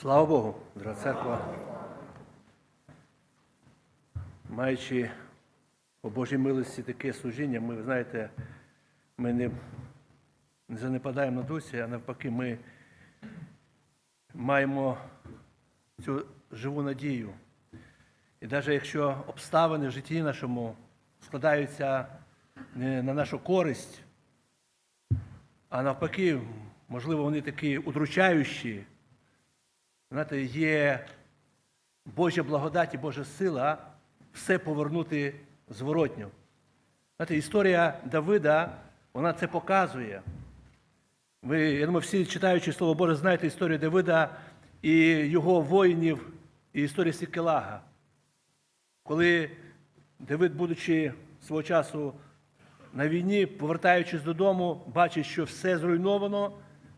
Слава Богу, дорога церква. Маючи по Божій милості таке служіння, ми, ви знаєте, ми не, не занепадаємо на дусі, а навпаки, ми маємо цю живу надію. І навіть якщо обставини в житті нашому складаються не на нашу користь, а навпаки, можливо, вони такі удручаючі, знаєте, є Божа благодать і Божа сила все повернути зворотньо. Знаєте, історія Давида, вона це показує. Ви, я думаю, всі читаючи Слово Боже, знаєте історію Давида і його воїнів, і історію Сікелага. Коли Давид, будучи свого часу на війні, повертаючись додому, бачить, що все зруйновано,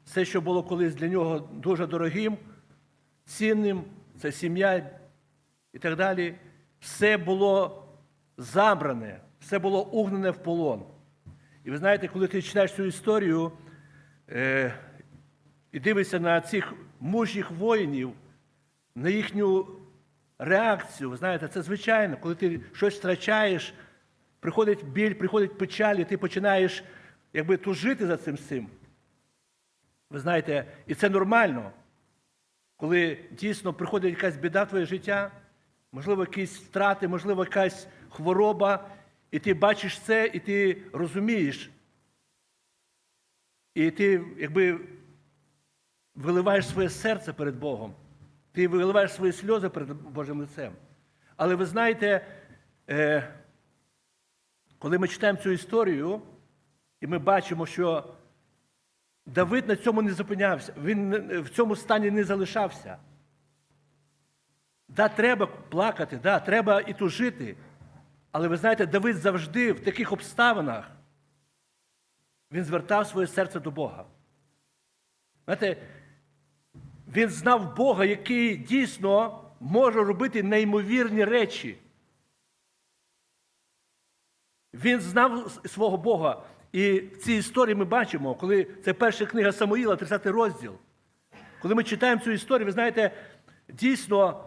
все, що було колись для нього дуже дорогим, цінним, це сім'я і так далі, все було забране, все було угнане в полон. І ви знаєте, коли ти читаєш цю історію е, і дивишся на цих мужніх воїнів, на їхню реакцію, ви знаєте, це звичайно, коли ти щось втрачаєш, приходить біль, приходить печаль, і ти починаєш якби тужити за цим всім. Ви знаєте, і це нормально, коли дійсно приходить якась біда в твоє життя, можливо, якісь втрати, можливо, якась хвороба, і ти бачиш це, і ти розумієш. І ти, якби, виливаєш своє серце перед Богом. Ти виливаєш свої сльози перед Божим лицем. Але ви знаєте, е, коли ми читаємо цю історію, і ми бачимо, що Давид на цьому не зупинявся, він в цьому стані не залишався. Да, треба плакати, да, треба і тужити. Але ви знаєте, Давид завжди в таких обставинах він звертав своє серце до Бога. Знаєте, він знав Бога, який дійсно може робити неймовірні речі. Він знав свого Бога. І в цій історії ми бачимо, коли це перша книга Самуїла, 30 розділ. Коли ми читаємо цю історію, ви знаєте, дійсно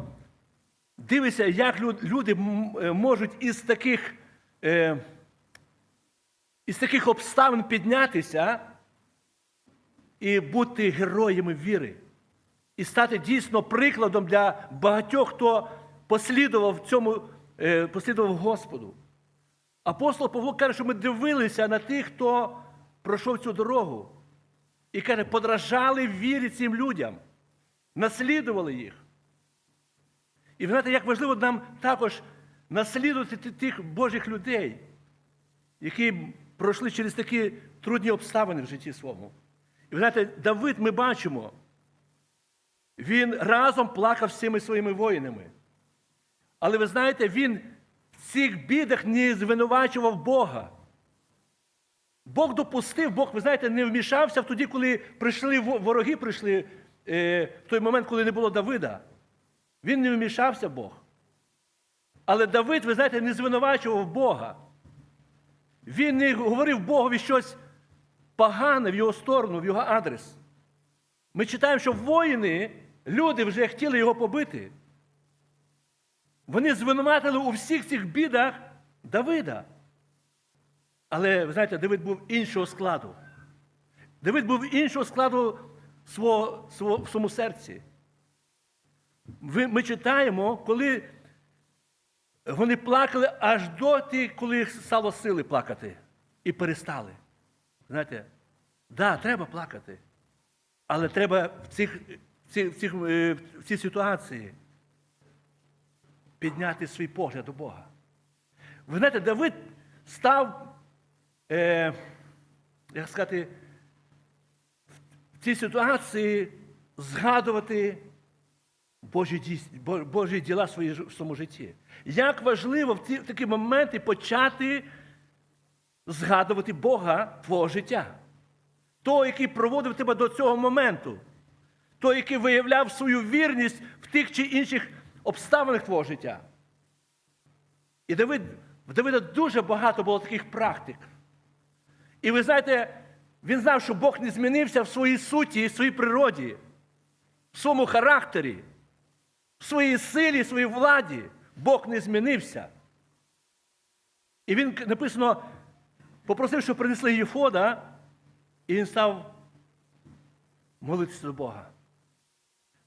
дивися, як люди е, можуть із таких, е, із таких обставин піднятися і бути героями віри. І стати дійсно прикладом для багатьох, хто послідував цьому, е, послідував Господу. Апостол Павло каже, що ми дивилися на тих, хто пройшов цю дорогу. І каже, подражали вірі цим людям, наслідували їх. І знаєте, як важливо нам також наслідувати тих Божих людей, які пройшли через такі трудні обставини в житті своєму. І знаєте, Давид ми бачимо, він разом плакав з цими своїми воїнами. Але ви знаєте, він в цих бідах не звинувачував Бога. Бог допустив, Бог, ви знаєте, не вмішався тоді, коли прийшли вороги, прийшли е, в той момент, коли не було Давида. Він не вмішався Бог. Але Давид, ви знаєте, не звинувачував Бога. Він не говорив Богові щось погане в його сторону, в його адрес. Ми читаємо, що воїни, люди вже хотіли його побити. Вони звинуватили у всіх цих бідах Давида. Але, ви знаєте, Давид був іншого складу. Давид був іншого складу свого, свого, в своєму серці. Ми читаємо, коли вони плакали аж доти, коли їх стало сили плакати. І перестали. Знаєте, да, треба плакати. Але треба в, цих, в, цих, в, цих, е, в цій ситуації підняти свій погляд до Бога. Ви знаєте, Давид став, е, як сказати, в цій ситуації згадувати Божі, Божі діла в своєму житті. Як важливо в ці в такі моменти почати згадувати Бога твого життя. Того, який проводив тебе до цього моменту. Той, який виявляв свою вірність в тих чи інших обставинах твого життя. І Давид, в Давида дуже багато було таких практик. І ви знаєте, він знав, що Бог не змінився в своїй суті і в своїй природі. в своєму характері, в своїй силі, в своїй владі Бог не змінився. І він написано, попросив, щоб принесли Єфода, і він став молитися до Бога.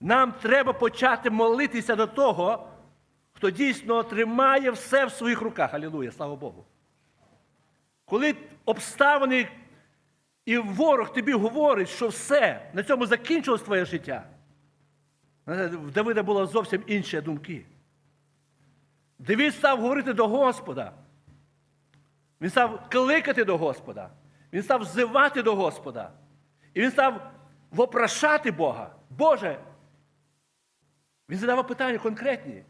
Нам треба почати молитися до того, хто дійсно тримає все в своїх руках. Алілуя, слава Богу. Коли обставини і ворог тобі говорить, що все, на цьому закінчилось твоє життя. В Давида було зовсім інші думки. Давид став говорити до Господа. Він став кликати до Господа. Він став взивати до Господа. І він став вопрошати Бога. Боже. Він задавав питання конкретні.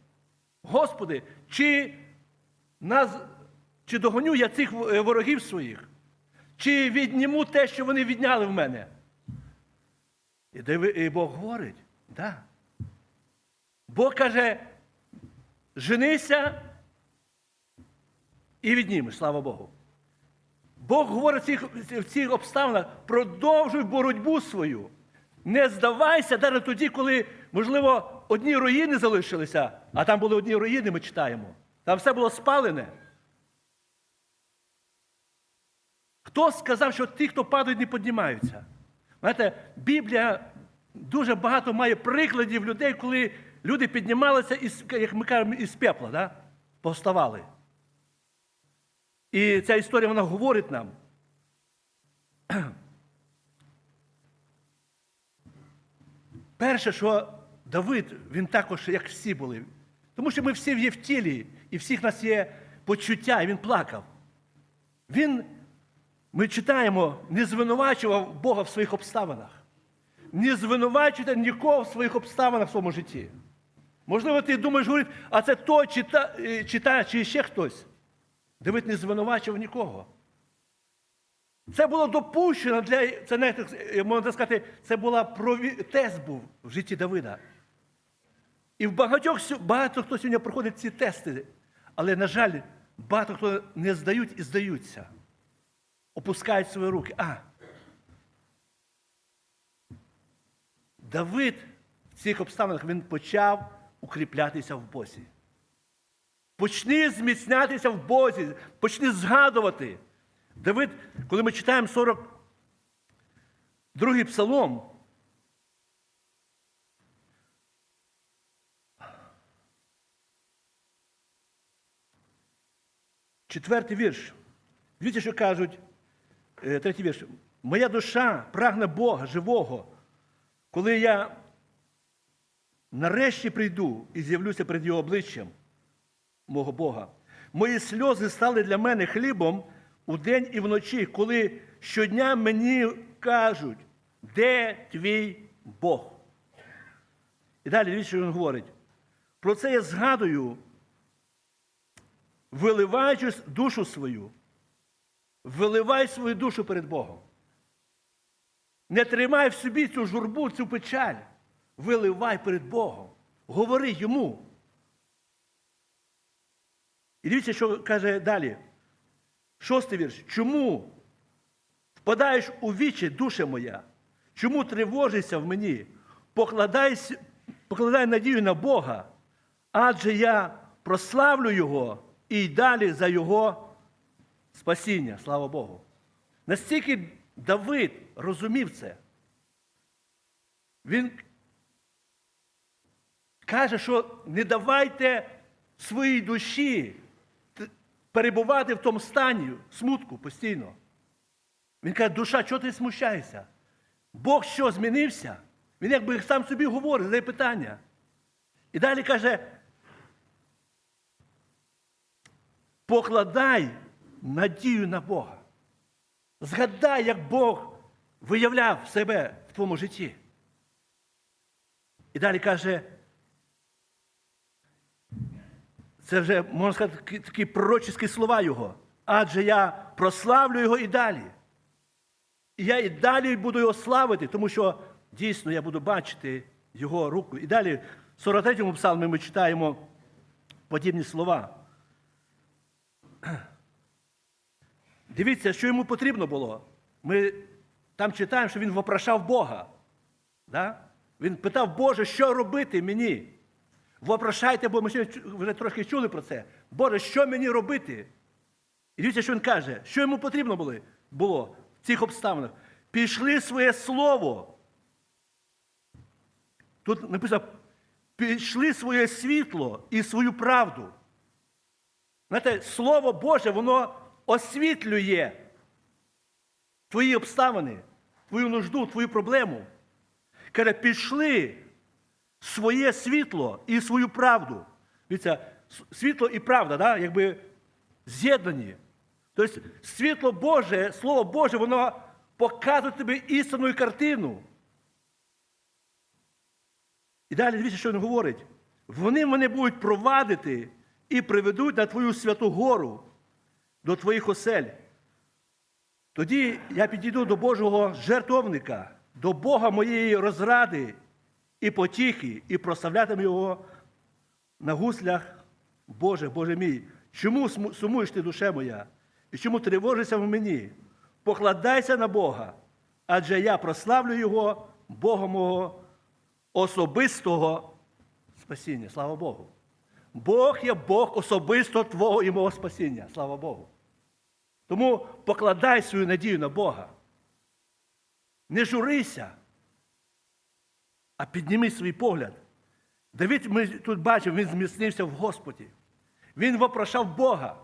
Господи, чи, нас, чи догоню я цих е, ворогів своїх? Чи відніму те, що вони відняли в мене? І, Бог говорить, да. Бог каже, женися і віднімеш, слава Богу. Бог говорить в цих, в цих обставинах, продовжуй боротьбу свою. Не здавайся навіть тоді, коли, можливо, одні руїни залишилися, а там були одні руїни, ми читаємо. Там все було спалене. Хто сказав, що ті, хто падають, не піднімаються? Знаєте, Біблія дуже багато має прикладів людей, коли люди піднімалися, із, як ми кажемо, із пепла, да? повставали. І ця історія вона говорить нам. Перше, що Давид, він також, як всі були. Тому що ми всі є в тілі, і всіх нас є почуття, і він плакав. Він, ми читаємо, не звинувачував Бога в своїх обставинах. Не звинувачуйте нікого в своїх обставинах в своєму житті. Можливо, ти думаєш, говорить, а це той, чи е, чи ще хтось. Давид не звинувачував нікого. Це було допущено для. Це е, можна сказати, це була прові... був в житті Давида. І в багатьох багато хто сьогодні проходить ці тести, але, на жаль, багато хто не здають і здаються. Опускають свої руки. А. Давид в цих обставинах він почав укріплятися в Бозі. Почни зміцнятися в Бозі, почни згадувати. Давид, коли ми читаємо 42-й псалом, четвертий вірш. Дивіться, що кажуть, е, третій вірш. Моя душа прагне Бога живого, коли я нарешті прийду і з'явлюся перед його обличчям мого Бога. Мої сльози стали для мене хлібом удень і вночі, коли щодня мені кажуть, де твій Бог? І далі дивіться, що він говорить. Про це я згадую, виливаючи душу свою. Виливай свою душу перед Богом. Не тримай в собі цю журбу, цю печаль. Виливай перед Богом. Говори йому. І дивіться, що каже далі. Шостий вірш. Чому впадаєш у вічі, душа моя? Чому тривожишся в мені? Покладай, покладай надію на Бога, адже я прославлю Його і далі за Його спасіння. Слава Богу. Настільки Давид розумів це. Він каже, що не давайте своїй душі перебувати в тому стані смутку постійно. Він каже, душа, чого ти смущаєшся? Бог що змінився? Він якби сам собі говорить, задає питання. І далі каже, покладай надію на Бога. Згадай, як Бог виявляв себе в твоєму житті. І далі каже, це вже, можна сказати, такі, пророчі слова Його. Адже я прославлю Його і далі. І я і далі буду його славити, тому що дійсно я буду бачити його руку. І далі в 43-му псалмі ми читаємо подібні слова. Дивіться, що йому потрібно було. Ми там читаємо, що він вопрошав Бога. Да? Він питав, Боже, що робити мені? Вопрошайте, бо ми чу- вже трошки чули про це. Боже, що мені робити? І дивіться, що він каже, що йому потрібно було в цих обставинах. Пішли своє слово. Тут написано, пішли своє світло і свою правду. Знаєте, Слово Боже, воно освітлює твої обставини, твою нужду, твою проблему. Каже, пішли своє світло і свою правду. Дивіться, світло і правда, да, якби з'єднані. Тобто світло Боже, Слово Боже, воно показує тобі істинну картину. І далі дивіться, що він говорить. Вони мене будуть провадити і приведуть на твою святу гору, до твоїх осель. Тоді я підійду до Божого жертовника, до Бога моєї розради і потіхи, і прославлятиму його на гуслях Боже, Боже мій. Чому сумуєш ти, душе моя? І чому тривожишся в мені? Покладайся на Бога, адже я прославлю Його, Бога мого особистого спасіння. Слава Богу. Бог є Бог особисто Твого і мого спасіння. Слава Богу. Тому покладай свою надію на Бога. Не журися, а підніми свій погляд. Давид, ми тут бачимо, він зміцнився в Господі. Він вопрошав Бога.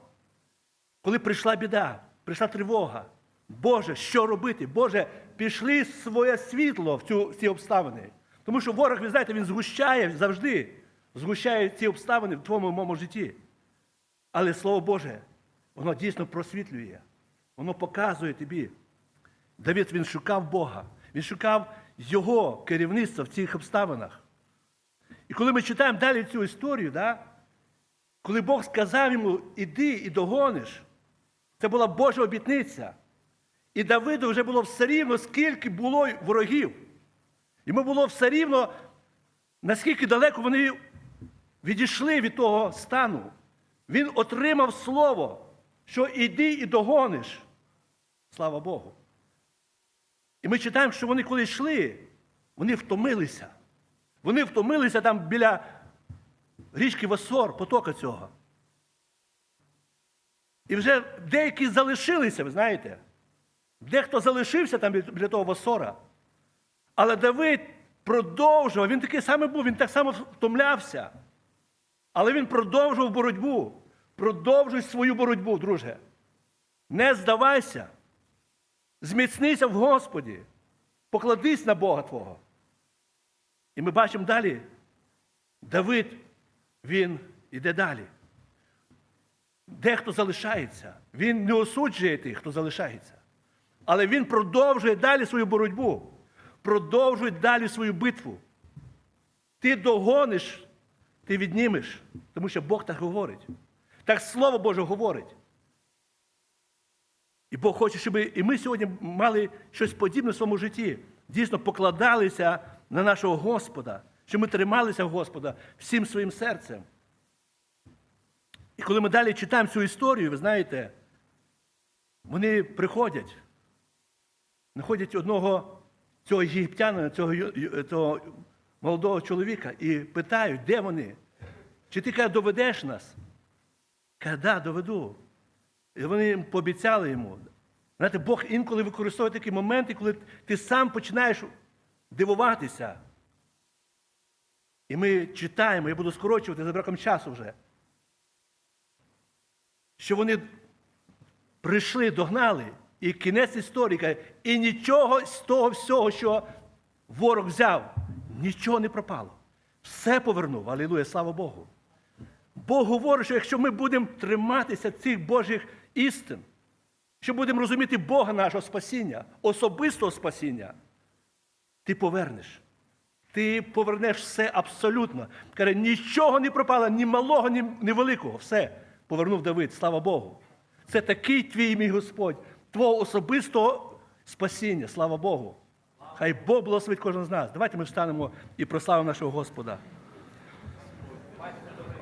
Коли прийшла біда, прийшла тривога. Боже, що робити? Боже, пішли своє світло в, цю, ці обставини. Тому що ворог, ви знаєте, він згущає завжди, згущає ці обставини в твоєму моєму житті. Але Слово Боже, воно дійсно просвітлює, воно показує тобі. Давид він шукав Бога, він шукав Його керівництва в цих обставинах. І коли ми читаємо далі цю історію, да, коли Бог сказав йому, іди і догониш, це була Божа обітниця. І Давиду вже було все рівно, скільки було ворогів. Йому було все рівно, наскільки далеко вони відійшли від того стану. Він отримав слово, що іди і догониш. Слава Богу. І ми читаємо, що вони коли йшли, вони втомилися. Вони втомилися там біля річки Васор, потока цього. І вже деякі залишилися, ви знаєте. Дехто залишився там біля того Васора. Але Давид продовжував, він такий самий був, він так само втомлявся. Але він продовжував боротьбу. Продовжуй свою боротьбу, друже. Не здавайся. Зміцнися в Господі. Покладись на Бога Твого. І ми бачимо далі, Давид, він іде далі. Дехто залишається. Він не осуджує тих, хто залишається. Але він продовжує далі свою боротьбу, продовжує далі свою битву. Ти догониш, ти віднімеш, тому що Бог так говорить. Так Слово Боже говорить. І Бог хоче, щоб і ми сьогодні мали щось подібне в своєму житті. Дійсно покладалися на нашого Господа, щоб ми трималися Господа всім своїм серцем. І коли ми далі читаємо цю історію, ви знаєте, вони приходять, знаходять одного цього єгиптянина, цього, цього молодого чоловіка і питають, де вони? Чи ти каже, доведеш нас? Каже, да, доведу. І вони їм пообіцяли йому. Знаєте, Бог інколи використовує такі моменти, коли ти сам починаєш дивуватися. І ми читаємо, я буду скорочувати за браком часу вже. Що вони прийшли, догнали, і кінець історії каже, і нічого з того всього, що ворог взяв, нічого не пропало. Все повернув. Алілуя, слава Богу. Бог говорить, що якщо ми будемо триматися цих Божих істин, що будемо розуміти Бога нашого спасіння, особистого спасіння, ти повернеш. Ти повернеш все абсолютно. Каже, нічого не пропало, ні малого, ні, ні великого. Все повернув Давид, слава Богу. Це такий твій мій Господь, твого особистого спасіння, слава Богу. Хай Бог благословить кожен з нас. Давайте ми встанемо і прославимо нашого Господа.